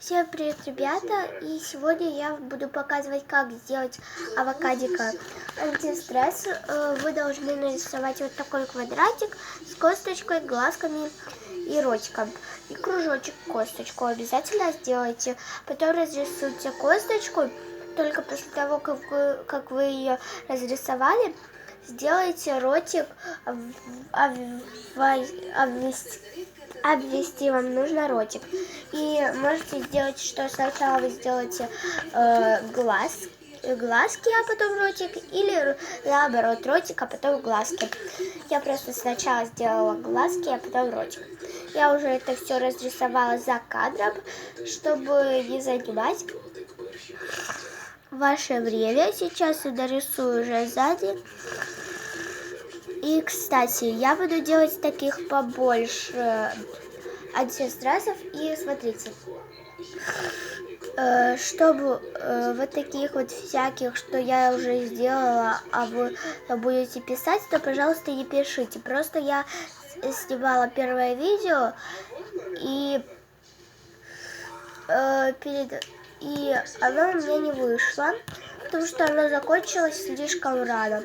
Всем привет, ребята! И сегодня я буду показывать, как сделать авокадика антистресс. Э, вы должны нарисовать вот такой квадратик с косточкой, глазками и ротиком. И кружочек косточку обязательно сделайте. Потом разрисуйте косточку. Только после того, как вы, как вы ее разрисовали, сделайте ротик, обвести обвести вам нужно ротик. И можете сделать, что сначала вы сделаете э, глаз, глазки, а потом ротик, или наоборот, ротик, а потом глазки. Я просто сначала сделала глазки, а потом ротик. Я уже это все разрисовала за кадром, чтобы не занимать ваше время. Сейчас я дорисую уже сзади. И, кстати, я буду делать таких побольше антистрессов. И смотрите, э, чтобы э, вот таких вот всяких, что я уже сделала, а вы будете писать, то, пожалуйста, не пишите. Просто я снимала первое видео и э, перед и оно у меня не вышло, потому что оно закончилось слишком рано.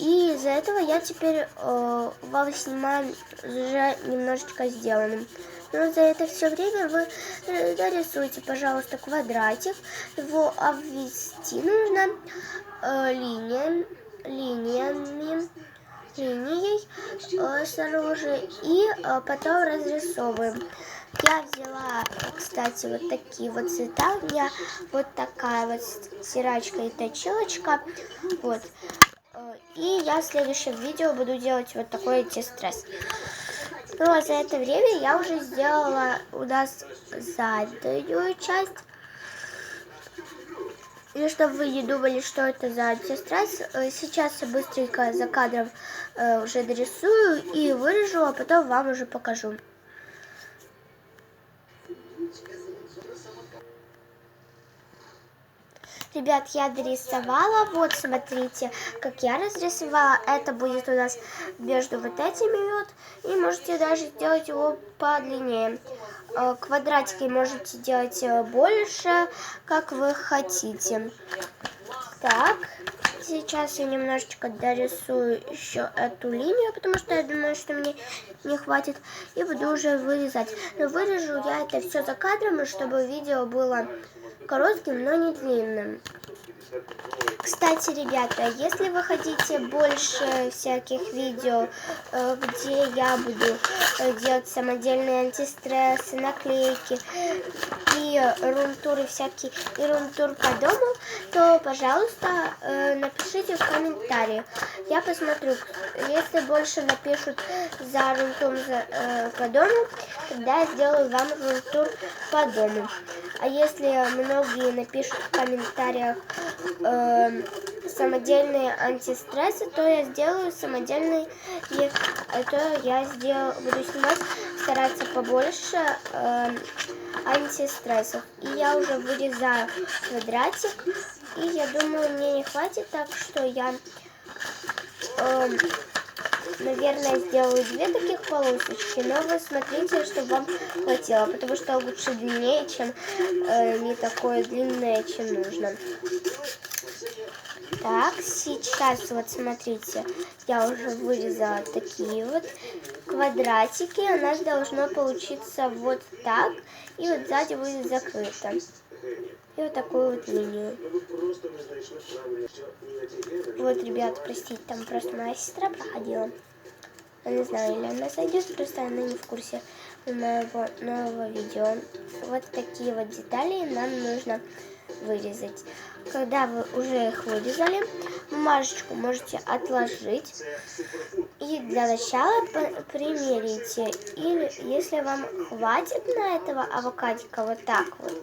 И из-за этого я теперь э, вам снимаю уже немножечко сделанным. Но за это все время вы э, нарисуйте, пожалуйста, квадратик. Его обвести нужно э, линиям, линиями, линией э, снаружи и э, потом разрисовываем. Я взяла, кстати, вот такие вот цвета. У меня вот такая вот стирачка и точилочка. Вот. И я в следующем видео буду делать вот такой антистресс. Ну а за это время я уже сделала у нас заднюю часть. И чтобы вы не думали, что это за антистресс, э, сейчас я быстренько за кадром э, уже дорисую и вырежу, а потом вам уже покажу. Ребят, я дорисовала. Вот, смотрите, как я разрисовала. Это будет у нас между вот этими вот. И можете даже сделать его подлиннее. Э, квадратики можете делать э, больше, как вы хотите. Так, сейчас я немножечко дорисую еще эту линию, потому что я думаю, что мне не хватит. И буду уже вырезать. Но вырежу я это все за кадром, чтобы видео было коротким, но не длинным. Кстати, ребята, если вы хотите больше всяких видео, э, где я буду э, делать самодельные антистрессы, наклейки и румтуры всякие, и румтур по дому, то, пожалуйста, э, напишите в комментариях. Я посмотрю, если больше напишут за румтур по дому, тогда я сделаю вам румтур по дому. А если многие напишут в комментариях э, самодельные антистрессы, то я сделаю самодельные, и, то я сделаю, буду снимать, стараться побольше э, антистрессов. И я уже вырезаю квадратик, и я думаю, мне не хватит, так что я... Э, наверное, сделаю две таких полосочки, но вы смотрите, чтобы вам хватило, потому что лучше длиннее, чем э, не такое длинное, чем нужно. Так, сейчас вот смотрите, я уже вырезала такие вот квадратики. У нас должно получиться вот так. И вот сзади будет закрыто. И вот такую вот линию. Вот, ребят, простите, там просто моя сестра проходила. Я не знаю, или она сойдет, просто она не в курсе моего нового видео. Вот такие вот детали нам нужно вырезать. Когда вы уже их вырезали, бумажечку можете отложить. И для начала примерите. Или если вам хватит на этого авокадика вот так вот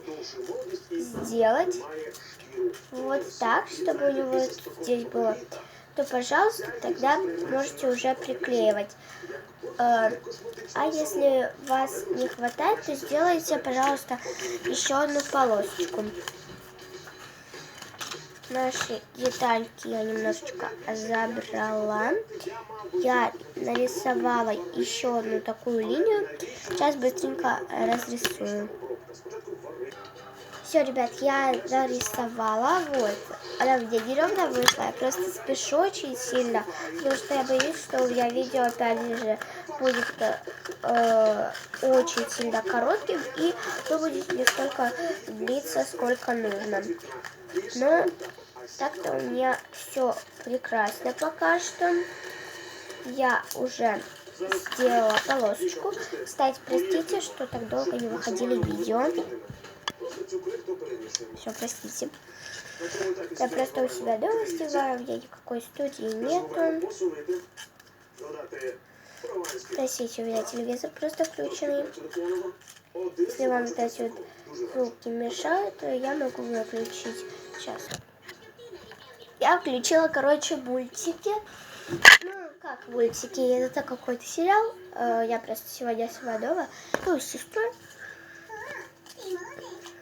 сделать, вот так, чтобы у него здесь было то, пожалуйста, тогда можете уже приклеивать. Э, а если вас не хватает, то сделайте, пожалуйста, еще одну полосочку. наши детальки я немножечко забрала. Я нарисовала еще одну такую линию. Сейчас быстренько разрисую. Все, ребят, я нарисовала. Вот. Она мне неровно вышла. Я просто спешу очень сильно, потому что я боюсь, что у меня видео опять же будет э, очень сильно коротким и то будет не столько длиться, сколько нужно. Но так-то у меня все прекрасно пока что. Я уже сделала полосочку. Кстати, простите, что так долго не выходили видео. Все, простите. Я просто у себя дома снимаю, меня никакой студии нету. Простите, у меня телевизор просто включенный. Если вам вот эти вот звуки мешают, то я могу выключить. Сейчас. Я включила, короче, мультики. Ну, как мультики? Это какой-то сериал. Э, Я просто сегодня с дома. Ну, с сестрой.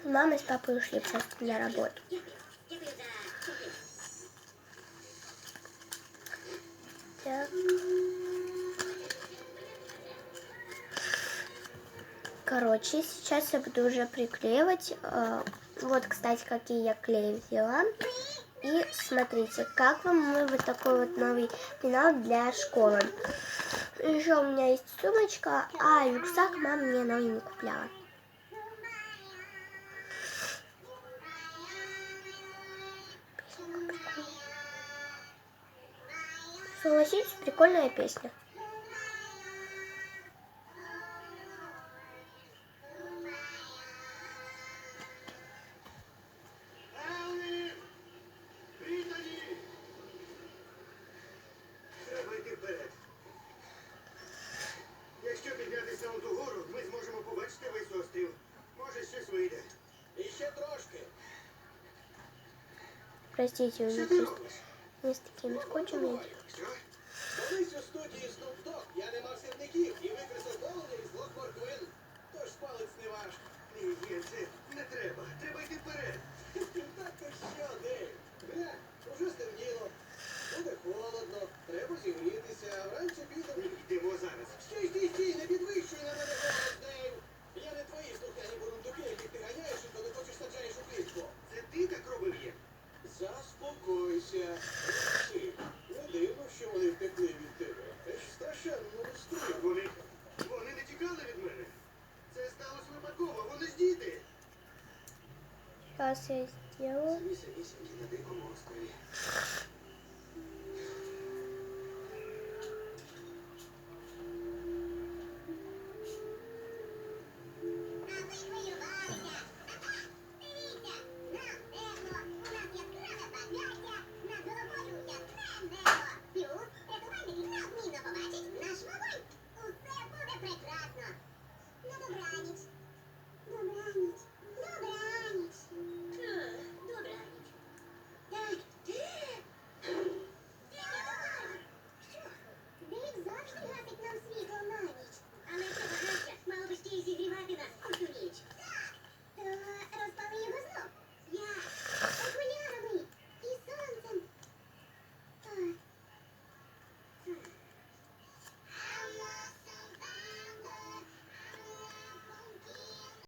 Мама с папой ушли просто на работу. Так. Короче, сейчас я буду уже приклеивать. Э, Вот, кстати, какие я клей взяла. И смотрите, как вам мой вот такой вот новый пенал для школы. Еще у меня есть сумочка, а рюкзак мама мне новый не купляла. Согласитесь, прикольная песня. Треба йти вперед. Якщо піднятися на ту гору, ми зможемо побачити весь острів. Може, щось вийде. І ще трошки. Простите, у Що меня ти просто робиш? не с такими скотчами. Що? Колись у студії Snoop Dogg я не мав сірників і викресав голову із двох морквин. Тож палець не ваш. Ні, ні, це не треба. Треба йти вперед. Так то що, Дейв? Глянь, уже стемніло. Буде холодно, Сейчас я